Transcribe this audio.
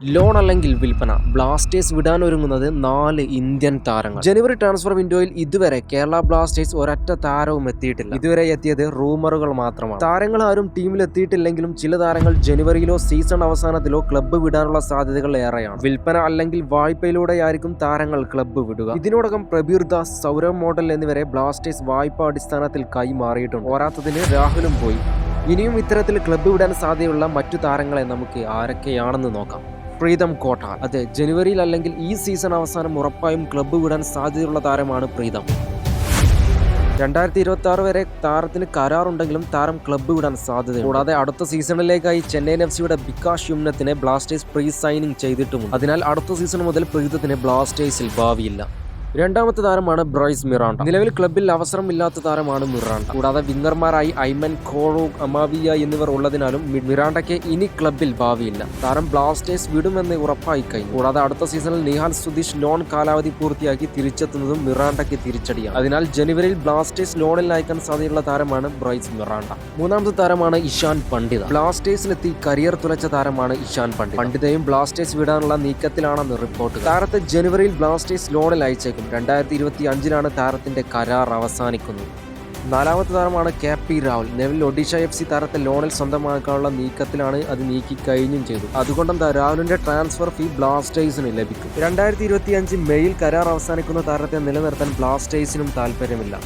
Loan അല്ലെങ്കിൽ വിൽപ്പന. Blasters വിടാൻ ഒരുങ്ങുന്നത് നാല് ഇന്ത്യൻ താരങ്ങൾ. ജനുവരി ട്രാൻസ്ഫർ വിൻഡോയിൽ ഇതുവരെ കേരള ബ്ലാസ്റ്റേഴ്സ് ഒരൊറ്റ താരവും എത്തിയിട്ടില്ല. ഇതുവരെ എത്തിയത് റൂമറുകൾ മാത്രമാണ്. താരങ്ങൾ ആരും ടീമിൽ എത്തിയിട്ടില്ലെങ്കിലും ചില താരങ്ങൾ ജനുവരിയിലോ സീസൺ അവസാനത്തിലോ ക്ലബ്ബ് വിടാനുള്ള സാധ്യതകൾ ഏറെയാണ്. വിൽപ്പന അല്ലെങ്കിൽ വായ്പയിലൂടെയായിരിക്കും താരങ്ങൾ ക്ലബ്ബ് വിടുക. ഇതിനോടകം പ്രബീർ ദാസ് സൗരവ് മോഡൽ എന്നിവരെ ബ്ലാസ്റ്റേഴ്സ് വായ്പ അടിസ്ഥാനത്തിൽ കൈമാറിയിട്ടുണ്ട്. പോരാത്തതിന് രാഹുലും പോയി. ഇനിയും ഇത്തരത്തിൽ ക്ലബ്ബ് വിടാൻ സാധ്യതയുള്ള മറ്റു താരങ്ങളെ നമുക്ക് ആരൊക്കെയാണെന്ന് നോക്കാം. പ്രീതം കോട്ടാർ അതെ ജനുവരിയിൽ അല്ലെങ്കിൽ ഈ സീസൺ അവസാനം ഉറപ്പായും ക്ലബ്ബ് വിടാൻ സാധ്യതയുള്ള താരമാണ് പ്രീതം. രണ്ടായിരത്തി ഇരുപത്തി ആറ് വരെ താരത്തിന് കരാറുണ്ടെങ്കിലും താരം ക്ലബ്ബ് വിടാൻ സാധ്യത കൂടാതെ അടുത്ത സീസണിലേക്കായി ചെന്നൈയിൻ എഫ് സിയുടെ ബിക്കാഷ് യുമ്നത്തിനെ ബ്ലാസ്റ്റേഴ്സ് പ്രീ സൈനിങ് ചെയ്തിട്ടുമുണ്ട്. അതിനാൽ അടുത്ത സീസൺ മുതൽ പ്രീതത്തിന് ബ്ലാസ്റ്റേഴ്സിൽ ഭാവിയില്ല. രണ്ടാമത്തെ താരമാണ് ബ്രൈസ് മിറാണ്ട. നിലവിൽ ക്ലബിൽ അവസരമില്ലാത്ത താരമാണ് മിറാണ്ട. കൂടാതെ വിന്നർമാരായി ഐമൻ കോറോ അമാവിയ എന്നിവർ ഉള്ളതിനാലും മിറാണ്ടയ്ക്ക് ഇനി ക്ലബിൽ ഭാവിയില്ല. താരം ബ്ലാസ്റ്റേഴ്സ് വിടുമെന്ന് ഉറപ്പായി കഴിഞ്ഞു. കൂടാതെ അടുത്ത സീസണിൽ നിഹാൽ സുധീഷ് ലോൺ കാലാവധി പൂർത്തിയാക്കി തിരിച്ചെത്തുന്നതും മിറാണ്ടയ്ക്ക് തിരിച്ചടിയാണ്. അതിനാൽ ജനുവരിയിൽ ബ്ലാസ്റ്റേഴ്സ് ലോണിൽ അയക്കാൻ സാധ്യതയുള്ള താരമാണ് ബ്രൈസ് മിറാണ്ട. മൂന്നാമത്തെ താരമാണ് ഇഷാൻ പണ്ഡിത. ബ്ലാസ്റ്റേഴ്സിലെത്തി കരിയർ തുലച്ച താരമാണ് ഇഷാൻ പണ്ഡിത. പണ്ഡിതയും ബ്ലാസ്റ്റേഴ്സ് വിടാനുള്ള നീക്കത്തിലാണെന്ന് റിപ്പോർട്ട് താരത്തെ ജനുവരിയിൽ ബ്ലാസ്റ്റേഴ്സ് ലോണിൽ അയച്ചേക്കും രണ്ടായിരത്തി ഇരുപത്തി അഞ്ചിനാണ് താരത്തിന്റെ കരാർ അവസാനിക്കുന്നത്. നാലാമത്തെ താരമാണ് കെ പി രാഹുൽ. നിലവിൽ ഒഡീഷ എഫ് സി താരത്തെ ലോണിൽ സ്വന്തമാക്കാനുള്ള നീക്കത്തിലാണ് അത് നീക്കി കഴിഞ്ഞും ചെയ്തു. അതുകൊണ്ടെന്താ രാഹുലിന്റെ ട്രാൻസ്ഫർ ഫീ ബ്ലാസ്റ്റേഴ്സിന് ലഭിക്കും. രണ്ടായിരത്തി ഇരുപത്തി അഞ്ച് മെയിൽ കരാർ അവസാനിക്കുന്ന താരത്തെ നിലനിർത്താൻ ബ്ലാസ്റ്റേഴ്സിനും താല്പര്യമില്ല